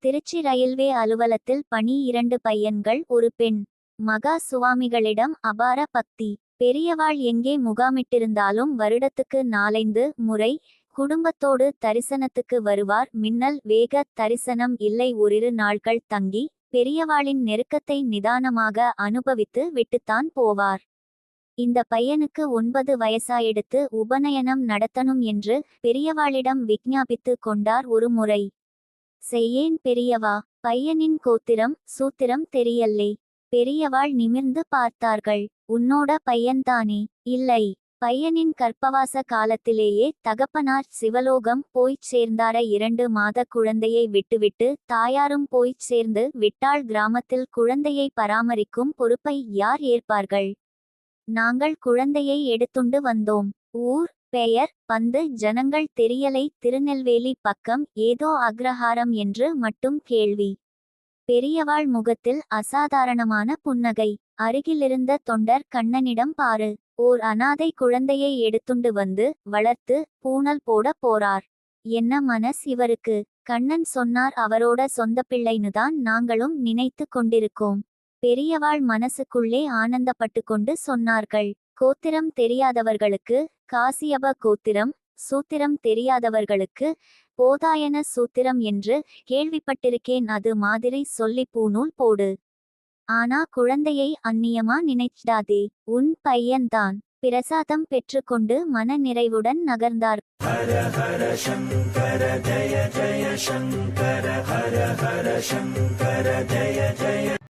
Trichy railway அலுவலத்தில் பணி இரண்டு பையன்கள் ஒரு பெண். மகா சுவாமிகளிடம் அபார பக்தி. பெரியவாள் எங்கே முகாமிட்டிருந்தாலும் வருடத்துக்கு நாலைந்து முறை குடும்பத்தோடு தரிசனத்துக்கு வருவார். மின்னல் வேக தரிசனம் இல்லை ஓரிரு நாட்கள் தங்கி பெரியவாளின் நெருக்கத்தை நிதானமாக அனுபவித்து விட்டுத்தான் போவார். இந்த பையனுக்கு ஒன்பது வயசாயெடுத்து உபநயனம் நடத்தணும் என்று பெரியவாளிடம் விஜாபித்து கொண்டார் ஒரு முறை செய்யேன் பெரியவா. பையனின் கோத்திரம் சூத்திரம் தெரியல்லே. பெரியவாள் நிமிர்ந்து பார்த்தார்கள். உன்னோட பையன்தானே. இல்லை. பையனின் கற்பவாச காலத்திலேயே தகப்பனார் சிவலோகம் போய்ச் சேர்ந்தார இரண்டு மாத குழந்தையை விட்டுவிட்டு தாயாரும் போய்ச் சேர்ந்து விட்டாள் கிராமத்தில் குழந்தையை பராமரிக்கும் பொறுப்பை யார் ஏற்பார்கள்? நாங்கள் குழந்தையை எடுத்துண்டு வந்தோம். ஊர் பெயர் பந்து ஜனங்கள் தெரியலை திருநெல்வேலி பக்கம் ஏதோ அக்ரஹாரம் என்று மட்டும் கேள்வி. பெரியவாள் முகத்தில் அசாதாரணமான புன்னகை. அருகிலிருந்த தொண்டர் கண்ணனிடம் பாரு. ஓர் அனாதை குழந்தையை எடுத்துண்டு வந்து வளர்த்து பூணல் போட போறார். என்ன மனஸ் இவருக்கு? கண்ணன் சொன்னார் அவரோட சொந்த பிள்ளைனுதான் நாங்களும் நினைத்து கொண்டிருக்கோம். பெரியவாள் மனசுக்குள்ளே ஆனந்தப்பட்டு கொண்டு சொன்னார்கள் கோத்திரம் தெரியாதவர்களுக்கு காசியப கோத்திரம் சூத்திரம் தெரியாதவர்களுக்கு போதாயன சூத்திரம் என்று கேள்விப்பட்டிருக்கேன் அது மாதிரி சொல்லி பூநூல் போடு. ஆனா குழந்தையை அந்நியமா நினைச்சிடாதே உன் பையன்தான். பிரசாதம் பெற்றுக்கொண்டு மன நிறைவுடன் நகர்ந்தார்.